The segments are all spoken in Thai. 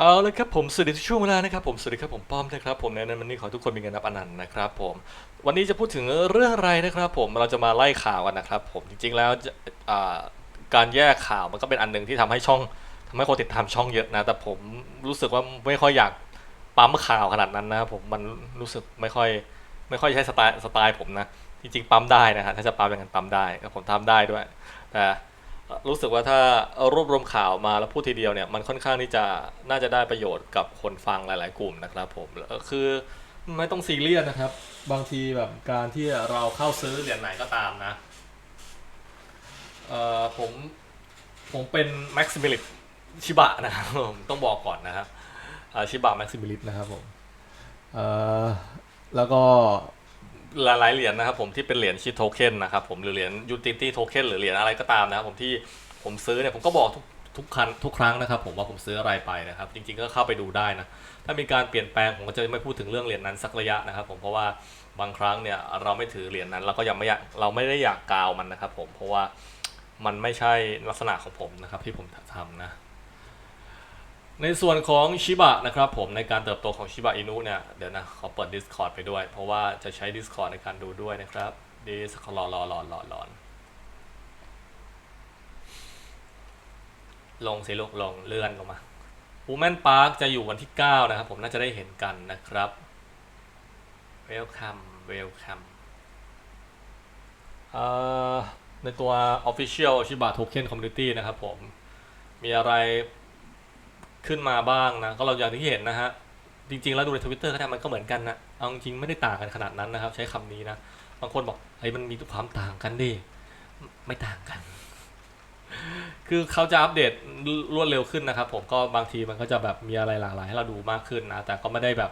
เอาเลยครับผมสวัสดีทุกช่วงเวลานะครับผมสวัสดีครับผมป้อมนะครับผมในนั้นวันนี้ขอทุกคนมีเงินนับอนันต์นะครับผมวันนี้จะพูดถึงเรื่องอะไรนะครับผมเราจะมาไล่ข่าวกันนะครับผมจริงๆแล้วการแยกข่าวมันก็เป็นอันหนึ่งที่ทำให้ช่องทำให้คนติดตามช่องเยอะนะแต่ผมรู้สึกว่าไม่ค่อยอยากปั๊มข่าวขนาดนั้นนะครับผมมันรู้สึกไม่ค่อยไม่ค่อยใช่สไตล์สไตล์ผมนะจริงๆปั๊มได้นะฮะถ้าจะปั๊มอย่างนั้นปั๊มได้ก็ผมทำได้ด้วยแต่ รู้สึกว่าถ้ารวบรวมข่าวมาแล้วพูดทีเดียวเนี่ยมันค่อนข้างที่จะน่าจะได้ประโยชน์กับคนฟังหลาย ๆ กลุ่มนะครับผมก็คือไม่ต้องซีเรียสนะครับ บางทีแบบการที่เราเข้าซื้อเหรียญไหนก็ตามนะเอ่อผมผมเป็น Maximilit ชิบะนะครับผมต้องบอกก่อนนะครับชิบะ Maximilit นะครับผมเอ่อแล้วก็ หลายๆเหรียญนะครับผมที่เป็นเหรียญชิดโทเค็นนะครับผมหรือเหรียญยูติตี้โทเค็นหรือเหรียญอะไรก็ตามนะครับผมที่ผมซื้อเนี่ยผมก็บอกทุกทุกครั้งทุกครั้งนะครับผมว่าผมซื้ออะไรไปนะครับ จริงๆก็เข้าไปดูได้นะถ้ามีการเปลี่ยนแปลงผมก็จะไม่พูดถึงเรื่องเหรียญนั้นสักระยะนะครับ ผมเพราะว่าบางครั้งเนี่ยเราไม่ถือเหรียญนั้นเราก็ยังไม่อยากเราไม่ได้อยากกาวมันนะครับผมเพราะว่ามันไม่ใช่ลักษณะของผมนะครับที่ผมทำนะ ในส่วนของชิบะนะครับผมในการเติบโตของชิบะอินุเนี่ยเดี๋ยวนะขอเปิด Discord ไปด้วย เพราะว่าจะใช้ Discord ในการดูด้วยนะครับ Discord รอรอรอรอรอลงสิลูกลงเลื่อนลงมาฮูแมนพาร์คจะอยู่วันที่ 9 นะครับ ผมน่าจะได้เห็นกันนะครับ Welcome Welcome เอ่อในตัว Official ชิบะ Token Community นะครับผม มีอะไร ขึ้นมาบ้างนะก็เราอย่างที่เห็นนะฮะจริงๆแล้วดูในทวิตเตอร์ก็ได้มันก็เหมือนกันนะเอาจริงไม่ได้ต่างกันขนาดนั้นนะครับ ใช้คำนี้นะบางคนบอกไอ้ยมันมีความต่างกันดิไม่ต่างกัน คือเขาจะอัปเดตรวดเร็วขึ้นนะครับ ผมก็บางทีมันก็จะแบบมีอะไรหลากหลายให้เราดูมากขึ้นนะแต่ก็ไม่ได้แบบ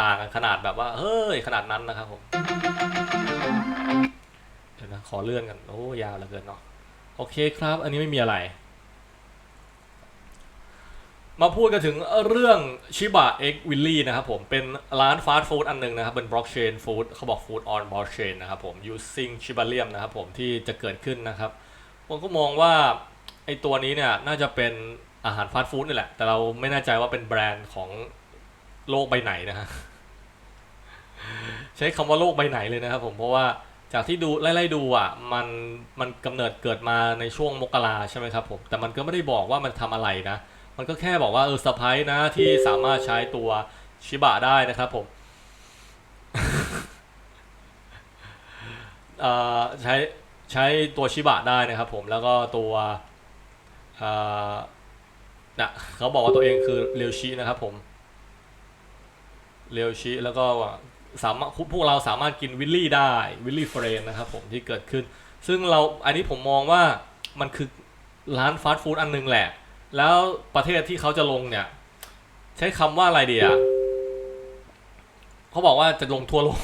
ต่างกันขนาดแบบว่าเฮ้ยขนาดนั้นนะครับผมเดี๋ยวนะขอเลื่อนกันโอ้ยาวเหลือเกินเนาะโอเคครับ อันนี้ไม่มีอะไร มาพูดกันถึงเรื่องชิบะเอ็กวิลลี่นะครับผม เป็นร้านฟาสต์ฟู้ดอันหนึงนะครับ เป็นบล็อกเชนฟู้ดเขาบอกฟู้ดออนบล็อกเชนนะครับผม using ชิบะเลียมนะครับผมที่จะเกิดขึ้นนะครับผมก็มองว่าไอตัวนี้เนี่ยน่าจะเป็นอาหารฟาสต์ฟู้ดนี่แหละ แต่เราไม่แน่ใจว่าเป็นแบรนด์ของโลกใบไหนนะฮะใช้คำว่าโลกใบไหนเลยนะครับผมเพราะว่าจากที่ดูไล่ๆดูอะมันมันกำเนิดเกิดมาในช่วงมกราใช่ไหมครับผมแต่มันก็ไม่ได้บอกว่ามันทำอะไรนะ มันก็แค่บอกว่าเออสไปนะที่สามารถใช้ตัวชิบะได้นะครับผมเอ่อใช้ใช้ตัวชิบะได้นะครับผมแล้วก็ตัวเอ่อนะเขาบอกว่าตัวเองคือเรียวชินะครับผมเรียวชิแล้วก็สามารถพวกเราสามารถกินวิลลี่ได้วิลลี่เฟรนนะครับผมที่เกิดขึ้น ซึ่งเราอันนี้ผมมองว่ามันคือร้านฟาสต์ฟู้ดอันหนึงแหละ แล้วประเทศที่เขาจะลงเนี่ย ใช้คำว่าอะไรดีอะเขาบอกว่าจะลงทั่วโลก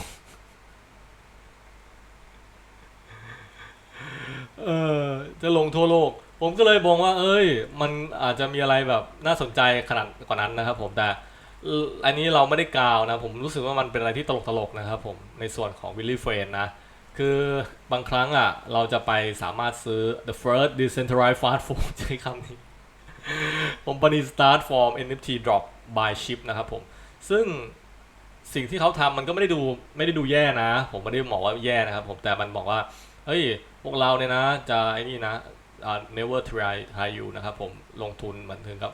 เออจะลงทั่วโลก ผมก็เลยมองว่า เอ้ย มันอาจจะมีอะไรแบบน่าสนใจขนาดกว่านั้นนะครับ ผมแต่อันนี้เราไม่ได้กล่าวนะ ผมรู้สึกว่ามันเป็นอะไรที่ตลกตลกๆนะครับ ผมในส่วนของวิลลี่เฟรนนะคือบางครั้งอะ เราจะไปสามารถซื้อ the first decentralized fast food ใช้คำนี้ company start from NFT drop by ship นะครับผม ซึ่งสิ่งที่เขาทำมันก็ไม่ได้ดูไม่ได้ดูแย่นะ ผมไม่ได้บอกว่าแย่นะครับผมแต่มันบอกว่า เฮ้ย พวกเราเนี่ยนะ จะไอ้นี่นะ never try try you นะครับผมลงทุนเหมือนถึงกับ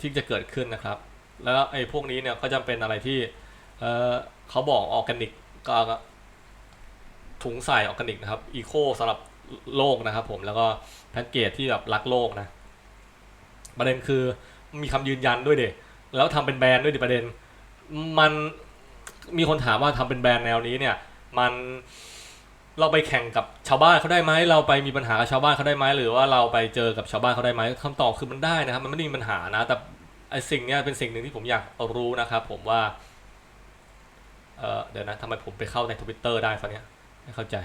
ที่จะเกิดขึ้นนะครับ แล้วไอ้พวกนี้เนี่ยก็จะเป็นอะไรที่เเขาบอกออร์แกนิกก็ถุงใส่ออร์แกนิกนะครับอีโคสำหรับโลกนะครับผมแล้วก็แพ็กเกจที่แบบรักโลกนะ ประเด็นคือมีคำยืนยันด้วยเด็แล้วทำเป็นแบรนด์ด้วยดิประเด็น มันมีคนถามว่าทำเป็นแบรนด์แนวนี้เนี่ย มันเราไปแข่งกับชาวบ้านเขาได้ไหมเราไปมีปัญหากับชาวบ้านเขาได้ไหมหรือว่าเราไปเจอกับชาวบ้านเขาได้ไหมคำตอบคือมันได้นะครับ มันไม่ได้มีปัญหานะ แต่ไอสิ่งเนี้ยเป็นสิ่งหนึ่งที่ผมอยากรู้นะครับ ผมว่าเออเดี๋ยวนะทำไมผมไปเข้าในทวิตเตอร์ได้ฟังเนี้ยไม่เข้าใจ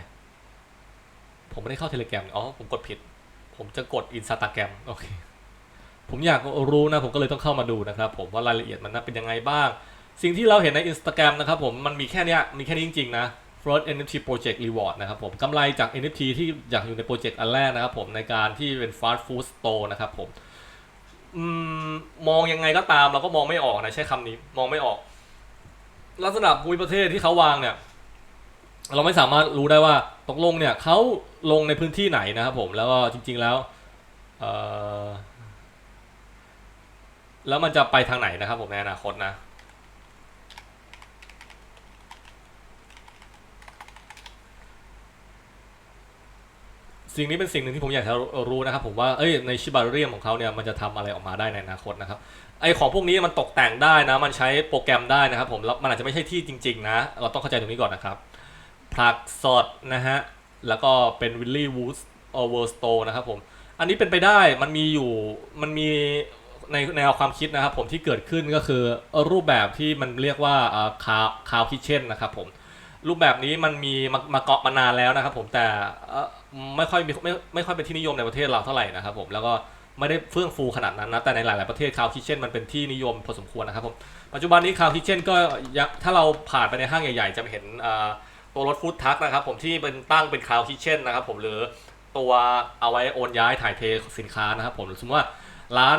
ผมไม่ได้เข้าเทเล gram อ๋อผมกดผิด ผมจะกดอินสตาแกรมโอเค ผมอยากรู้นะผมก็เลยต้องเข้ามาดูนะครับผมว่ารายละเอียดมันเป็นยังไงบ้าง สิ่งที่เราเห็นใน Instagram นะครับผมมันมีแค่นี้มีแค่นี้จริงๆนะ First NFT Project Reward นะครับผมกำไรจาก NFT ที่อยากอยู่ในโปรเจกต์อันแรกนะครับผมในการที่เป็น Fast Food Store นะครับผมมองยังไงก็ตามเราก็มองไม่ออกนะใช้คำนี้มองไม่ออก ลักษณะภูมิประเทศที่เขาวางเนี่ยเราไม่สามารถรู้ได้ว่าตกลงเนี่ยเขาลงในพื้นที่ไหนนะครับผมแล้วก็จริง ๆแล้ว เออ แล้วมันจะไปทางไหนนะครับผมในอนาคตนะ สิ่งนี้เป็นสิ่งหนึ่งที่ผมอยากจะรู้นะครับ ผมว่าเอ้ยในชิบาเรียมของเขาเนี่ยมันจะทำอะไรออกมาได้ในอนาคตนะครับไอของพวกนี้มันตกแต่งได้นะ มันใช้โปรแกรมได้นะครับ ผมแล้วมันอาจจะไม่ใช่ที่จริง ๆ นะ เราต้องเข้าใจตรงนี้ก่อนนะครับผลักสดนะฮะแล้วก็เป็นวิลลี่วูดเวอร์สโตนะครับผมอันนี้เป็นไปได้มันมีอยู่มันมี ในแนวความคิดนะครับผมที่เกิดขึ้นก็คือรูปแบบที่มันเรียกว่าคาวคาวคิเช่นนะครับผมรูปแบบนี้มันมีมามาเกาะมานานแล้วนะครับผมแต่ไม่ค่อยมีไม่ไม่ค่อยเป็นที่นิยมในประเทศเราเท่าไหร่นะครับผมแล้วก็ไม่ได้เฟื่องฟูขนาดนั้นนะแต่ในหลาย ๆ ประเทศคาวคิเช่นมันเป็นที่นิยมพอสมควรนะครับผมปัจจุบันนี้คาวคิเช่นก็ถ้าเราผ่านไปในห้างใหญ่ ๆ จะเห็นตัวรถฟู้ดทัคนะครับผมที่เป็นตั้งเป็นคาวคิเช่นนะครับผมหรือตัวเอาไว้โอนย้ายถ่ายเทสินค้านะครับผมหรือสมมติว่าร้าน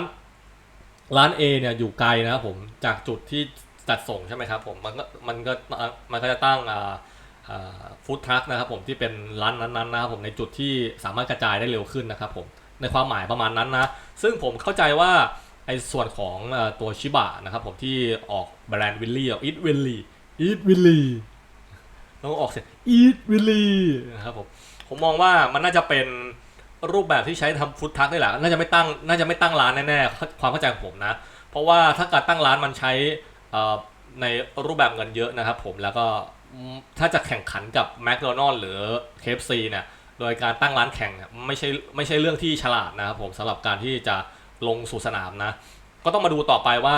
ร้าน A เนี่ยอยู่ไกลนะครับผมจากจุดที่จัดส่งใช่ไหมครับผมมันก็มันก็มันก็จะตั้งอ่าฟู้ดทรัคนะครับผมที่เป็นร้านนั้นๆนะครับผมในจุดที่สามารถกระจายได้เร็วขึ้นนะครับผมในความหมายประมาณนั้นนะ ซึ่งผมเข้าใจว่าไอ้ส่วนของตัวชิบะนะครับผมที่ออกแบรนด์วิลลี่ออกอีทวิลลี่อีทวิลลี่ต้องออกเสียงอีทวิลลี่นะครับผมผมมองว่ามันน่าจะเป็น รูปแบบที่ใช้ทำฟู้ดทัคนี่แหละน่าจะไม่ตั้งน่าจะไม่ตั้งร้านแน่ๆความเข้าใจของผมนะ เพราะว่าถ้าการตั้งร้านมันใช้ในรูปแบบเงินเยอะนะครับผมแล้วก็ถ้าจะแข่งขันกับ McDonald หรือ KFC เนี่ยโดยการตั้งร้านแข่งเนี่ยไม่ใช่ไม่ใช่เรื่องที่ฉลาดนะครับผมสำหรับการที่จะลงสู่สนามนะ ก็ต้องมาดูต่อไปว่า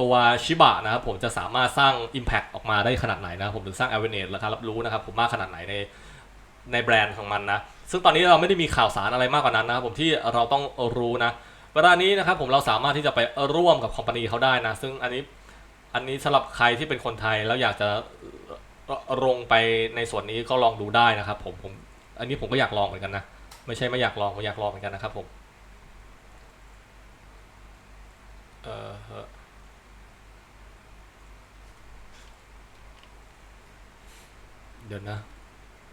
ตัวชิบะนะครับผมจะสามารถสร้าง Impact ออกมาได้ขนาดไหนนะผมหรือสร้าง awareness และการรับรู้นะครับผมมากขนาดไหนในในแบรนด์ของมันนะ ซึ่งตอนนี้เราไม่ได้มีข่าวสารอะไรมากกว่านั้นนะครับผมที่เราต้องรู้นะเวลานี้นะครับผมเราสามารถที่จะไปร่วมกับคอมพานีเขาได้นะ ซึ่งอันนี้อันนี้สำหรับใครที่เป็นคนไทยแล้วอยากจะลงไปในส่วนนี้ก็ลองดูได้นะครับผมผมอันนี้ผมก็อยากลองเหมือนกันนะ ไม่ใช่ไม่อยากลองผมอยากลองเหมือนกันนะครับผมเออเดี๋ยวนะ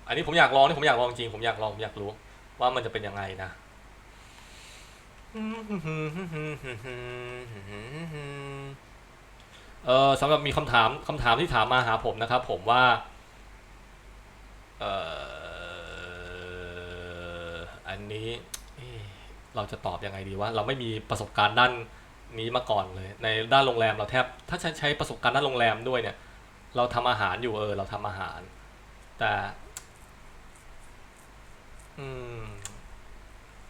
อันนี้ผมอยากลองนี่ผมอยากลองจริงผมอยากลองผมอยากรู้ ว่ามันจะเป็นยังไงนะเออสำหรับมีคำถามคำถามที่ถามมาหาผมนะครับ ผมว่าเอออันนี้เราจะตอบยังไงดีว่า เราไม่มีประสบการณ์ด้านนี้มาก่อนเลย ในด้านโรงแรมเราแทบ ถ้าใช้ใช้ประสบการณ์ด้านโรงแรมด้วยเนี่ย เราทำอาหารอยู่เออ เราทำอาหาร แต่ อืม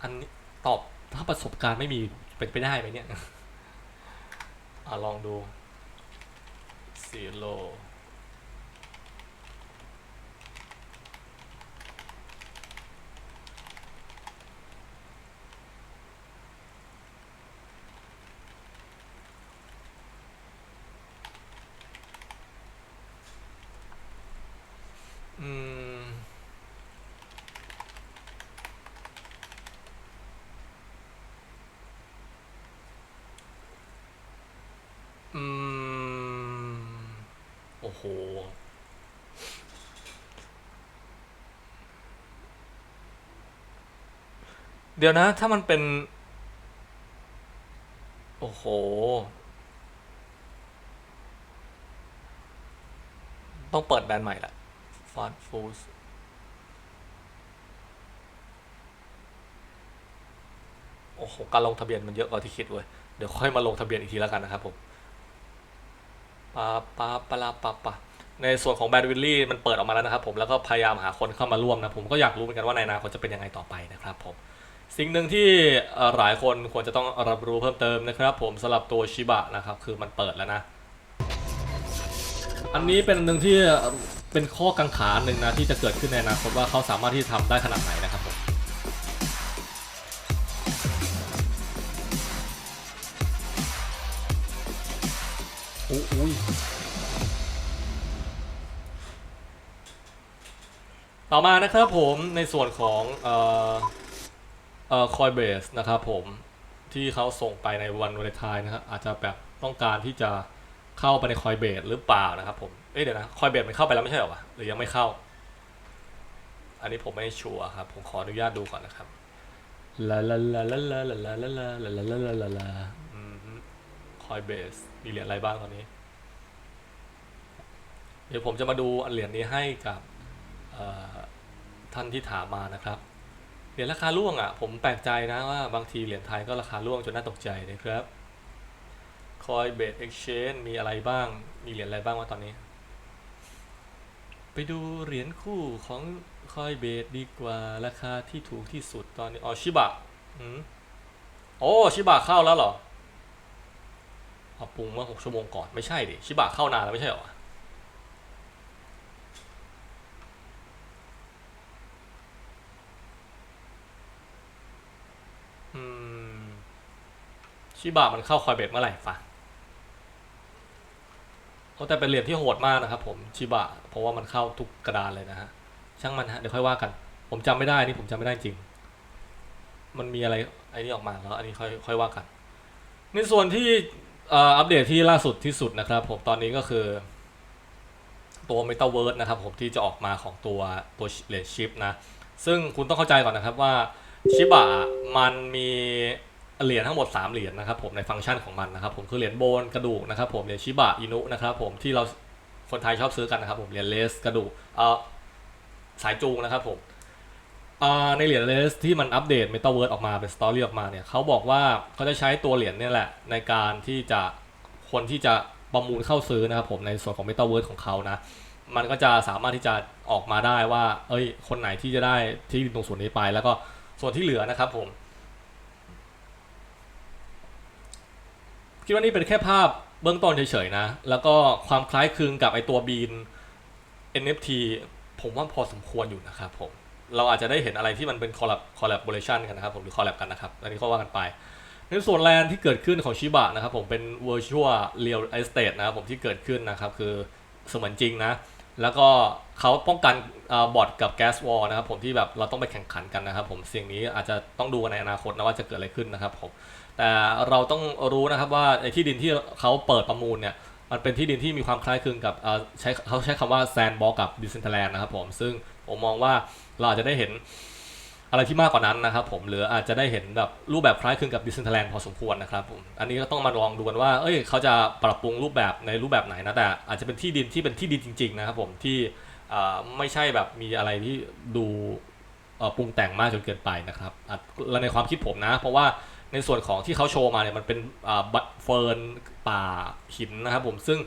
อันนี้ตอบถ้าประสบการณ์ไม่มีเป็นไปได้ไหมเนี่ย อะลองดูซีโร่ โห เดี๋ยวนะ ถ้ามันเป็น โอ้โห ต้องเปิดแบรนด์ใหม่ละ Fast Foods โอ้โห การลงทะเบียนมันเยอะกว่าที่คิดเว้ย เดี๋ยวค่อยมาลงทะเบียนอีกทีแล้วกันนะครับผม ปาปาปลาปาปาในส่วนของแบรนด์วิลลี่มันเปิดออกมาแล้วนะครับผมแล้วก็พยายามหาคนเข้ามาร่วมนะผมก็อยากรู้เหมือนกันว่าในอนาคตจะเป็นยังไงต่อไปนะครับผมสิ่งหนึ่งที่หลายคนควรจะต้องรับรู้เพิ่มเติมนะครับผมสำหรับตัวชิบะนะครับคือมันเปิดแล้วนะ อันนี้เป็นหนึ่งที่เป็นข้อกังขาหนึ่งนะที่จะเกิดขึ้นในอนาคตว่าเขาสามารถที่จะทำได้ขนาดไหนนะครับผม อุ๊ยต่อมานะครับผมในส่วนของเอ่อเอ่อ Coinbase นะครับผมที่เขาส่งไปในวันวาเลนไทน์นะครับอาจจะแบบต้องการที่จะเข้าไปในคอยเบสหรือเปล่านะครับผมเอ้ยเดี๋ยวนะคอยเบสมันเข้าไปแล้วไม่ใช่หรอวะหรือยังไม่เข้า อันนี้ผมไม่ชัวร์ครับผมขออนุญาตดูก่อนนะครับลาลาลาลาลาลาลาลาลาลาลา คอยเบสมีเหรียญอะไรบ้างตอนนี้ เดี๋ยวผมจะมาดูอันเหรียญนี้ให้กับท่านที่ถามมานะครับ เหรียญราคาร่วงอะ ผมแปลกใจนะว่าบางทีเหรียญไทยก็ราคาร่วงจนน่าตกใจนะครับ Coinbase Exchange มีอะไรบ้าง มีเหรียญอะไรบ้างวะตอนนี้ ไปดูเหรียญคู่ของ Coinbase ดีกว่าราคาที่ถูกที่สุดตอนนี้ อ๋อชิบะ อืมโอ้ชิบะเข้าแล้วเหรอ ปรับปรุงเมื่อหกชั่วโมงก่อน ไม่ใช่ดิชิบะเข้านานแล้วไม่ใช่หรออืมชิบะมันเข้าคอยเบสเมื่อไหร่ฟะโอ้แต่เป็นเหรียญที่โหดมากนะครับผมชิบะเพราะว่ามันเข้าทุกกระดานเลยนะฮะช่างมันฮะเดี๋ยวค่อยว่ากัน ผมจำไม่ได้นี่ผมจำไม่ได้จริง มันมีอะไรไอ้นี่ออกมาแล้ว อันนี้ค่อยค่อยว่ากัน ในส่วนที่ อัปเดตที่ล่าสุดที่สุดนะครับ ผมตอนนี้ก็คือ ตัว Metaverse นะครับ ผมที่จะออกมาของตัวตัวเหรียญชิปนะ ซึ่งคุณต้องเข้าใจก่อนนะครับว่าชิบะมันมีเหรียญทั้งหมด 3 เหรียญนะครับผมในฟังก์ชันของมันนะครับ ผมคือเหรียญโบนกระดูกนะครับผมเหรียญชิบะอินุนะครับผมที่เราคนไทยชอบซื้อกันนะครับผมเหรียญเลสกระดูกเอ่อสายจูงนะครับผม อ่าในเหรียญเลสที่มันอัปเดต Metaverse ออกมาเป็นสตอรี่ออกมาเนี่ยเขาบอกว่าเขาจะใช้ตัวเหรียญเนี่ยแหละในการที่จะคนที่จะประมูลเข้าซื้อนะครับผมในส่วนของ Metaverse ของเขานะมันก็จะสามารถที่จะออกมาได้ว่า เอ้ย คนไหนที่จะได้ที่ดินตรงส่วนนี้ไป แล้วก็ส่วนที่เหลือนะครับผม คิดว่านี่เป็นแค่ภาพเบื้องต้นเฉยๆนะ แล้วก็ความคล้ายคลึงกับไอตัวบีน NFT ผมว่าพอสมควรอยู่นะครับผม เราอาจจะได้เห็นอะไรที่มันเป็น collab collaboration กันนะครับผมหรือ collab กันนะครับอันนี้ก็ว่ากันไป ในส่วนแลนที่เกิดขึ้นของชิบะนะครับผมเป็น virtual real estate นะครับผมที่เกิดขึ้นนะครับคือเสมือนจริงนะ แล้วก็เขาป้องกันบอทกับแก๊สวอลนะครับผมที่แบบเราต้องไปแข่งขันกันนะครับผมสิ่งนี้อาจจะต้องดูในอนาคตนะว่าจะเกิดอะไรขึ้นนะครับผมแต่เราต้องรู้นะครับว่าไอ้ที่ดินที่เขาเปิดประมูลเนี่ยมันเป็นที่ดินที่มีความคล้ายคลึงกับเอ่อใช้เขาใช้คำว่าแซนบ็อกกับดิส n น e แลนด์นะครับผมซึ่งผมมองว่า เราอาจจะได้เห็นอะไรที่มากกว่านั้นนะครับผมหรืออาจจะได้เห็นแบบรูปแบบคล้ายคลึงกับดิส n น e แลนด์พอสมควรนะครับผมอันนี้ก็ต้องมาลองดูกันว่า เอ้ยเขาจะปรับปรุงรูปแบบในรูปแบบไหนนะแต่อาจจะเป็นที่ดินที่เป็นที่ดินจริง ๆ นะครับผมที่ไม่ใช่แบบมีอะไรที่ดูปรุงแต่งมากจนเกินไปนะครับและในความคิดผมนะ เพราะว่าในส่วนของที่เขาโชว์มาเนี่ยมันเป็นบัตเฟิร์นป่าหินนะครับผมซึ่ง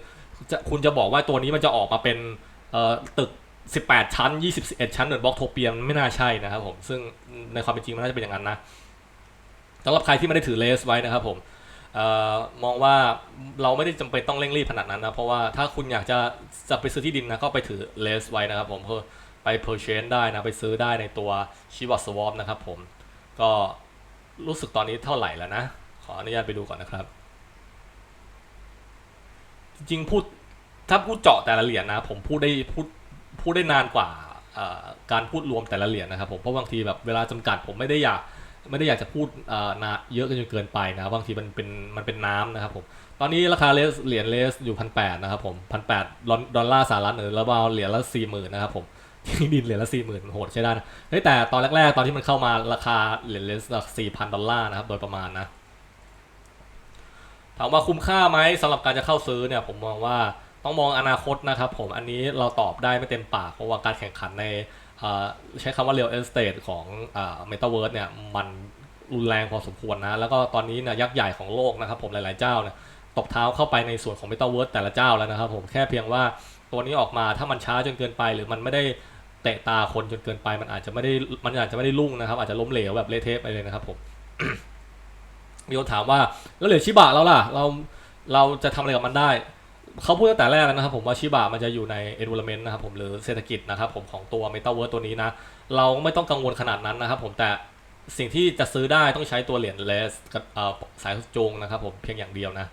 คุณจะบอกว่าตัวนี้มันจะออกมาเป็นตึก 18 ชั้น 21 ชั้นเหมือนบล็อกโทเปียมันไม่น่าใช่นะครับผม ซึ่งในความเป็นจริงมันน่าจะเป็นอย่างนั้นนะสำหรับใครที่ไม่ได้ถือเลสไว้นะครับผมออมองว่าเราไม่ได้จำเป็นต้องเร่งรีบขนาดนั้นนะ เพราะว่าถ้าคุณอยากจะจะไปซื้อที่ดินนะก็ไปถือเลสไว้นะครับผมเพื่อไปเพอร์เชนได้นะไปซื้อได้ในตัวชิว a สวอปนะครับผมก็รู้สึกตอนนี้เท่าไหร่แล้วนะ ขออนุญาตไปดูก่อนนะครับ จริงพูดถ้าพูดเจาะแต่ละเหรียญนะ ผมพูดได้พูด พูดได้นานกว่าการพูดรวมแต่ละเหรียญนะครับผมเพราะบางทีแบบเวลาจำกัดผมไม่ได้อยากไม่ได้อยากจะพูดเอ่อนาเยอะจนเกินไปนะบางทีมันเป็นมันเป็นน้ำนะครับผมตอนนี้ราคาเลสเหรียญเลสอยู่พันแปดนะครับผมพันแปดดอลลาร์สหรัฐหรือแล้วเอาเหรียญละสี่หมื่นนะครับผมที่ดินเหรียญละสี่หมื่นโหดใช่ได้นะเฮ้ยแต่ตอนแรกๆ ตอนที่มันเข้ามาราคาเหรียญเลสสี่พันดอลลาร์นะครับโดยประมาณนะถามว่าคุ้มค่าไหมสำหรับการจะเข้าซื้อเนี่ยผมมองว่า ต้องมองอนาคตนะครับผมอันนี้เราตอบได้ไม่เต็มปากเพราะว่าการแข่งขันในใช้คำว่า real estate ของเมตาเวิร์สเนี่ยมันรุนแรงพอสมควรนะ แล้วก็ตอนนี้นี่ยยักษ์ใหญ่ของโลกนะครับผมหลาย ๆ เจ้าเนี่ยตบเท้าเข้าไปในส่วนของเมตาเวิร์สแต่ละเจ้าแล้วนะครับผมแค่เพียงว่าตัวนี้ออกมาถ้ามันช้าจนเกินไป หรือมันไม่ได้เตะตาคนจนเกินไปมันอาจจะไม่ได้มันอาจจะไม่ได้รุ่งนะครับ อาจจะล้มเหลวแบบเละเทะไปเลยนะครับผมมีคนถามว่าแล้วเหลือชิบะแล้วล่ะ เราเราจะทำอะไรกับมันได้ เขาพูดตั้งแต่แรกแล้วนะครับผมว่าชิบะมันจะอยู่ใน environment นะครับผมหรือเศรษฐกิจนะครับผมของตัว Metaverse ตัวนี้นะ เราไม่ต้องกังวลขนาดนั้นนะครับผมแต่สิ่งที่จะซื้อได้ต้องใช้ตัวเหรียญเลสกับสายจูงนะครับผมเพียงอย่างเดียวนะ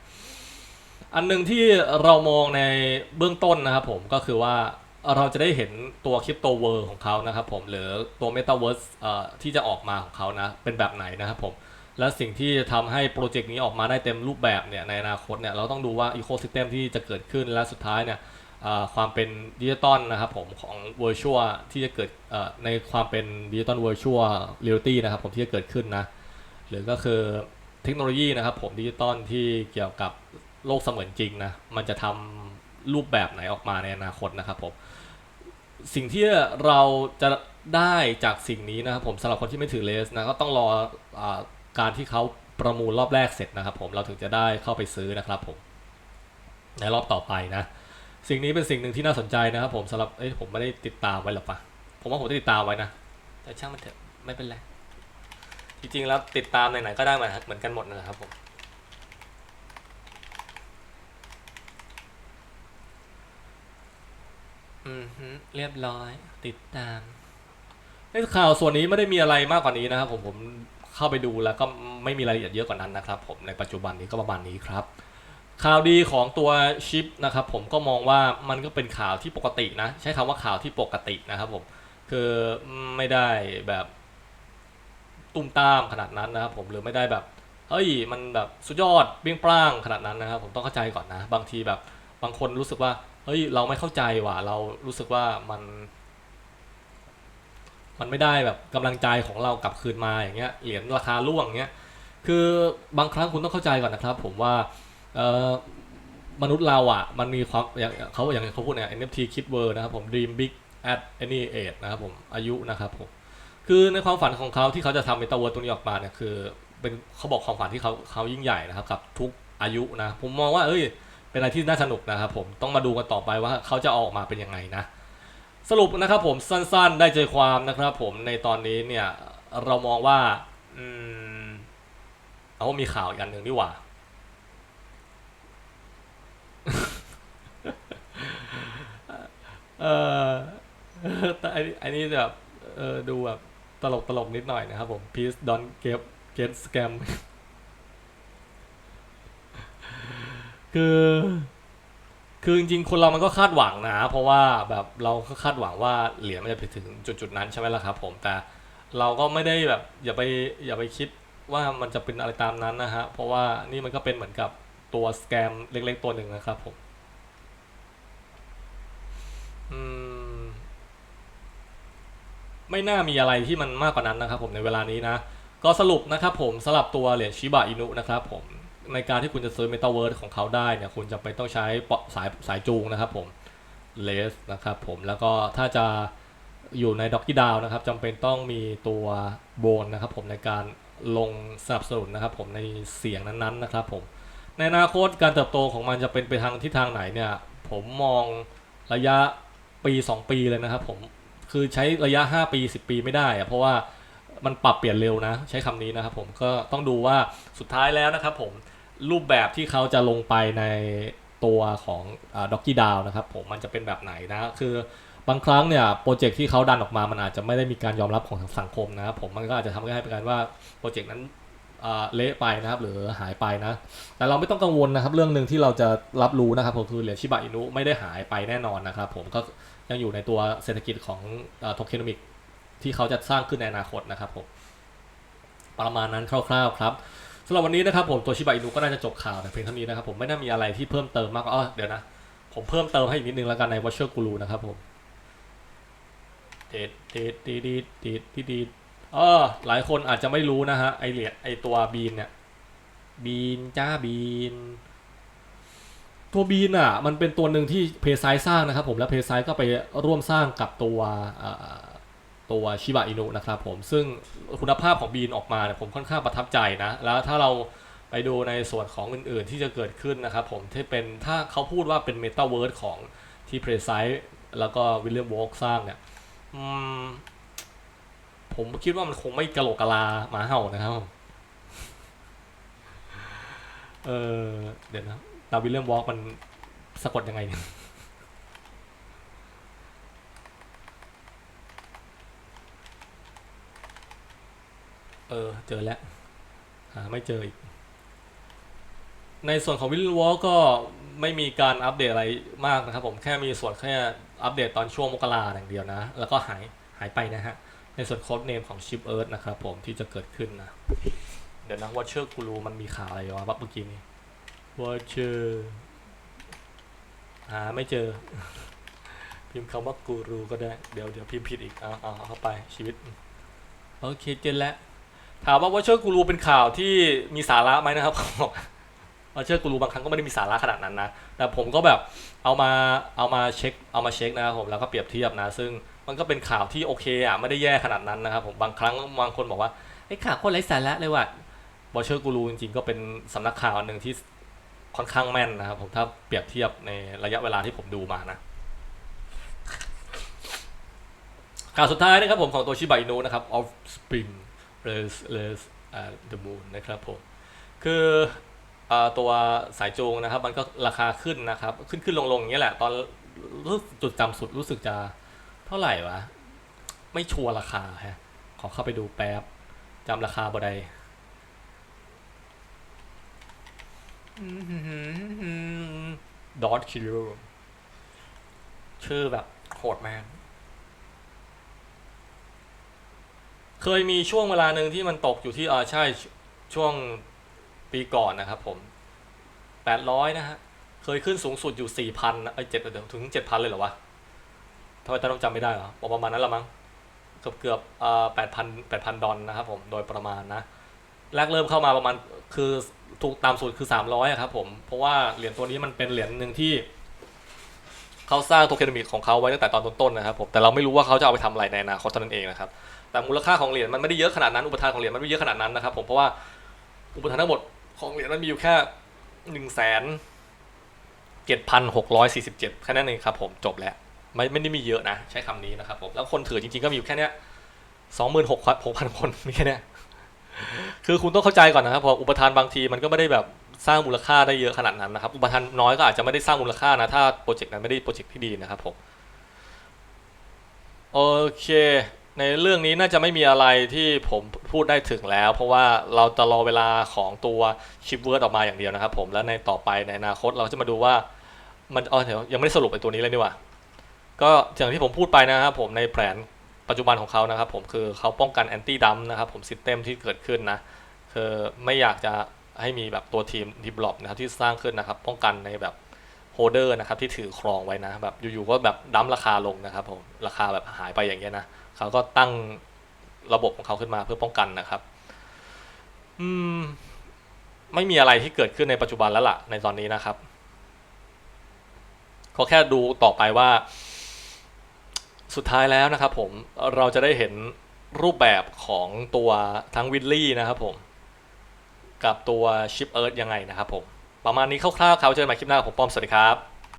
อันหนึ่งที่เรามองในเบื้องต้นนะครับผมก็คือว่าเราจะได้เห็นตัวคริปโตเวิร์ของเขานะครับผมหรือตัว Metaverse เอ่อที่จะออกมาของเขานะ เป็นแบบไหนนะครับผม และสิ่งที่จะทำให้โปรเจกต์นี้ออกมาได้เต็มรูปแบบเนี่ยในอนาคตเนี่ยเราต้องดูว่าอีโค y ิสเต็มที่จะเกิดขึ้นและสุดท้ายเนี่ยความเป็นดิจิตอลนะครับผมของ Virtual ที่จะเกิดในความเป็นดิจิตอล Virtual Reality นะครับผมที่จะเกิดขึ้นนะหรือก็คือเทคโนโลยีนะครับผมดิจิตอลที่เกี่ยวกับโลกเสมือนจริงนะมันจะทำรูปแบบไหนออกมาในอนาคตนะครับผมสิ่งที่เราจะได้จากสิ่งนี้นะครับผมสำหรับคนที่ไม่ถือเลสนะก็ต้องรออ การที่เขาประมูลรอบแรกเสร็จนะครับผมเราถึงจะได้เข้าไปซื้อนะครับผมในรอบต่อไปนะ สิ่งนี้เป็นสิ่งหนึ่งที่น่าสนใจนะครับผมสำหรับเอ้ยผมไม่ได้ติดตามไว้หรอกปะผมว่าผมได้ติดตามไว้นะ แต่ช่างมันเถอะไม่เป็นไรจริงๆแล้วติดตามไหนๆก็ได้เหมือนเหมือนกันหมดนะครับผมอืมฮึเรียบร้อยติดตามในข่าวส่วนนี้ไม่ได้มีอะไรมากกว่านี้นะครับผมผม เข้าไปดูแล้วก็ไม่มีรายละเอียดเยอะกว่านั้นนะครับผมในปัจจุบันนี้ก็ประมาณนี้ครับ ข่าวดีของตัวชิปนะครับผมก็มองว่ามันก็เป็นข่าวที่ปกตินะ ใช้คำว่าข่าวที่ปกตินะครับผมคือไม่ได้แบบตุ้มตามขนาดนั้นนะครับผมหรือไม่ได้แบบเฮ้ยมันแบบสุดยอดเปรี้ยงปร้างขนาดนั้นนะครับผมต้องเข้าใจก่อนนะ บางทีแบบบางคนรู้สึกว่าเฮ้ยเราไม่เข้าใจว่ะเรารู้สึกว่ามัน มันไม่ได้แบบกำลังใจของเรากลับคืนมาอย่างเงี้ยเหรียญราคาร่วงเงี้ยคือบางครั้งคุณต้องเข้าใจก่อนนะครับ ผมว่าเออมนุษย์เราอะมันมีความอย่างเขาอย่างเขาพูดเนี่ย NFT Kid World นะครับผม Dream Big at any age นะครับผมอายุนะครับผมคือในความฝันของเขาที่เขาจะทำเมตาเวิร์ตัวนี้ออกมาเนี่ยคือเป็นเขาบอกความฝันที่เขาเขายิ่งใหญ่นะครับกับทุกอายุนะผมมองว่าเอ้ยเป็นอะไรที่น่าสนุกนะครับผมต้องมาดูกันต่อไปว่าเขาจะออกมาเป็นยังไงนะ สรุปนะครับผมสั้นๆได้ใจความนะครับผมในตอนนี้เนี่ยเรามองว่าอืมเอามีข่าวอีกอันหนึ่งดีกว่า เออแต่อันนี้อันนี้แบบเออดูแบบตลกตลกนิดหน่อยนะครับผม please don't get get scam คือ คือจริงๆ คนเรามันก็คาดหวังนะ เพราะว่าแบบเราก็คาดหวังว่าเหรียญมันจะไปถึงจุดๆนั้นใช่ไหมล่ะครับผมแต่เราก็ไม่ได้แบบอย่าไปอย่าไปคิดว่ามันจะเป็นอะไรตามนั้นนะฮะเพราะว่านี่มันก็เป็นเหมือนกับตัวสแกมเล็กๆตัวหนึ่งนะครับผมอืมไม่น่ามีอะไรที่มันมากกว่านั้นนะครับผมในเวลานี้นะ ก็สรุปนะครับผมสำหรับตัวเหรียญชิบะอินุนะครับผม ในการที่คุณจะซื้อเมตาเวิร์ของเขาได้เนี่ยคุณจะไปต้องใช้สายสายจูงนะครับผมเลสนะครับผมแล้วก็ถ้าจะอยู่ในด็อกกี้ดาวนะครับจำเป็นต้องมีตัวโบนนะครับผมในการลงสนับสนุนนะครับผมในเสียงนั้นๆนะครับผมในอนาคตการเติบโตของมันจะเป็นไปทางทิศทางไหนเนี่ยผมมองระยะปี 2 ปีเลยนะครับผมคือใช้ระยะ 5 ปี 10 ปีไม่ได้อะเพราะว่ามันปรับเปลี่ยนเร็วนะ ใช้คำนี้นะครับผมก็ต้องดูว่าสุดท้ายแล้วนะครับผม รูปแบบที่เขาจะลงไปในตัวของด็อกกี้ดาวนะครับผมมันจะเป็นแบบไหนนะคือบางครั้งเนี่ยโปรเจกต์ที่เขาดันออกมามันอาจจะไม่ได้มีการยอมรับของสังคมนะครับผมมันก็อาจจะทำให้เป็นการว่าโปรเจกต์นั้นเละไปนะครับหรือหายไปนะ แต่เราไม่ต้องกังวลนะครับ เรื่องหนึ่งที่เราจะรับรู้นะครับผมคือเหรียญชิบะอินุไม่ได้หายไปแน่นอนนะครับ ผมก็ยังอยู่ในตัวเศรษฐกิจของโทเคนมิกที่เขาจะสร้างขึ้นในอนาคตนะครับผมประมาณนั้นคร่าวๆครับ สำหรับวันนี้นะครับผมตัวชิบะอินุก็น่าจะจบข่าวแต่เพียงเท่านี้นะครับผมไม่น่ามีอะไรที่เพิ่มเติมมากกว่าอ๋อเดี๋ยวนะ ผมเพิ่มเติมให้อีกนิดนึงแล้วกันใน Watcher Guru นะครับผมเด็ดเด็ดดีดีดีดีดีเออหลายคนอาจจะไม่รู้นะฮะไอเหรียญไอตัวบีนเนี่ยบีนจ้าบีน ตัวบีนอะ มันเป็นตัวหนึ่งที่เพย์ไซสร้างนะครับผมแล้วเพย์ไซก็ไปร่วมสร้างกับตัวอ่อ ตัวชิบะอินุนะครับผมซึ่งคุณภาพของบีนออกมาเนี่ยผมค่อนข้างประทับใจนะ แล้วถ้าเราไปดูในส่วนของอื่นๆที่จะเกิดขึ้นนะครับผมที่เป็นถ้าเขาพูดว่าเป็นเมตาเวิร์ดของที่เพย์ไซแล้วก็วิลเลียมวอล์กสร้างเนี่ยผมคิดว่ามันคงไม่กะโหลกกะลาหมาเห่านะครับเออเดี๋ยวนะดาวิลเลียมวอล์กมันสะกดยังไงเนี่ย เออ เจอแล้ว หาไม่เจออีก ในส่วนของวิลวอลก็ไม่มีการอัปเดตอะไรมากนะครับ ผมแค่มีส่วนแค่อัปเดตตอนช่วงมกราอย่างเดียวนะ แล้วก็หายหายไปนะฮะ ในส่วนโค้ดเนมของชิปเอิร์ธนะครับผมที่จะเกิดขึ้นนะ เดี๋ยวนะวอเชอร์กูรูมันมีข่าวอะไรวะเมื่อกี้นี้วอเชอร์หาไม่เจอ พิมพ์คำว่ากูรูก็ได้ เดี๋ยวเดี๋ยวพิมพ์ผิดอีกเอาเอาเอาเข้าไปชีวิต โอเคเจนแล้ว ถามว่าวอเชอร์กูรูเป็นข่าวที่มีสาระไหมนะครับวอเชอร์กูรูบางครั้งก็ไม่ได้มีสาระขนาดนั้นนะแต่ผมก็แบบเอามาเอามาเช็คเอามาเช็คนะครับผมแล้วก็เปรียบเทียบนะ ซึ่งมันก็เป็นข่าวที่โอเคอะไม่ได้แย่ขนาดนั้นนะครับผมบางครั้งบางคนบอกว่าไอ้ข่าวโคนไร้สาระเลยว่ะวอเชอร์กูรูจริงๆก็เป็นสำนักข่าวหนึ่งที่ค่อนข้างแม่นนะครับผมถ้าเปรียบเทียบในระยะเวลาที่ผมดูมานะข่าวสุดท้ายนะครับผมของตัวชิบะอินุนะครับ of spring res res uh, the moon นะครับผม คือเอ่อตัวสายจูงนะครับ มันก็ราคาขึ้นนะครับ ขึ้นขึ้นลงลงอย่างเงี้ยแหละ ตอนรู้สึกจุดจำสุดรู้สึกจะเท่าไหร่วะ ไม่ชัวร์ราคาฮะ ขอเข้าไปดูแป๊บจำราคาบ่ได้ดอทคิวชื่อแบบโหดมาก เคยมีช่วงเวลาหนึ่งที่มันตกอยู่ที่อ่าใช่ช่วงปีก่อนนะครับผมแปดร้อยนะฮะ เคยขึ้นสูงสุดอยู่สี่พันไอ้เจ็ดเดี๋ยวถึงเจ็ดพันเลยเหรอวะทำไมต้องจำไม่ได้เหรอประมาณนั้นละมั้งเกือบเกือบอ่อแปดพันแปดพันดอลนะครับผมโดยประมาณนะแรกเริ่มเข้ามาประมาณคือถูกตามสูตรคือสามร้อยครับผม เพราะว่าเหรียญตัวนี้มันเป็นเหรียญหนึ่งที่ เขาสร้างโทเคนมิกของเขาไว้ตั้งแต่ตอนต้นๆนะครับผมแต่เราไม่รู้ว่าเขาจะเอาไปทำอะไรในอนาคตเท่านั้นเองนะครับแต่มูลค่าของเหรียญมันไม่ได้เยอะขนาดนั้นอุปทานของเหรียญมันไม่เยอะขนาดนั้นนะครับผมเพราะว่าอุปทานทั้งหมดของเหรียญมันมีอยู่แค่หนึ่งแสนเจ็ดพันหกร้อยสี่สิบเจ็ดแค่นั้นเองครับผมจบแล้วไม่ไม่ได้มีเยอะนะใช้คำนี้นะครับผมแล้วคนถือจริงๆก็มีอยู่แค่เนี้ยสองหมื่นหกพันคนมีแค่เนี้ย คือคุณต้องเข้าใจก่อนนะครับเพออุปทานบางทีมันก็ไม่ได้แบบ สร้างมูลค่าได้เยอะขนาดนั้นนะครับ อุปทานน้อยก็อาจจะไม่ได้สร้างมูลค่านะ ถ้าโปรเจกต์นั้นไม่ได้โปรเจกต์ที่ดีนะครับผม โอเค ในเรื่องนี้น่าจะไม่มีอะไรที่ผมพูดได้ถึงแล้ว เพราะว่าเราจะรอเวลาของตัวชิปเวิร์ดออกมาอย่างเดียวนะครับ ผม แล้วในต่อไปในอนาคตเราจะมาดูว่ามันอ๋อเดี๋ยวยังไม่ได้สรุปไอ้ตัวนี้เลยนี่ว่า ก็อย่างที่ผมพูดไปนะครับผมในแผนปัจจุบันของเขานะครับผมคือเขาป้องกันแอนตี้ดัมนะครับผมซิสเต็มที่เกิดขึ้นนะคือไม่อยากจะ ให้มีแบบตัวทีมดีบลอปนะครับที่สร้างขึ้นนะครับ ป้องกันในแบบโฮเดอร์นะครับที่ถือครองไว้นะแบบอยู่ๆก็แบบดั้มราคาลงนะครับผมราคาแบบหายไปอย่างเงี้ยนะเขาก็ตั้งระบบของเขาขึ้นมาเพื่อป้องกันนะครับ อืม ไม่มีอะไรที่เกิดขึ้นในปัจจุบันแล้วล่ะ ในตอนนี้นะครับก็แค่ดูต่อไปว่า สุดท้ายแล้วนะครับผมเราจะได้เห็นรูปแบบของตัวทั้งวิลลี่นะครับผม กับตัวชิปเอิร์ธยังไงนะครับผม ประมาณนี้คร่าวๆครับเจอกันใหม่คลิปหน้าผมป้อมสวัสดีครับ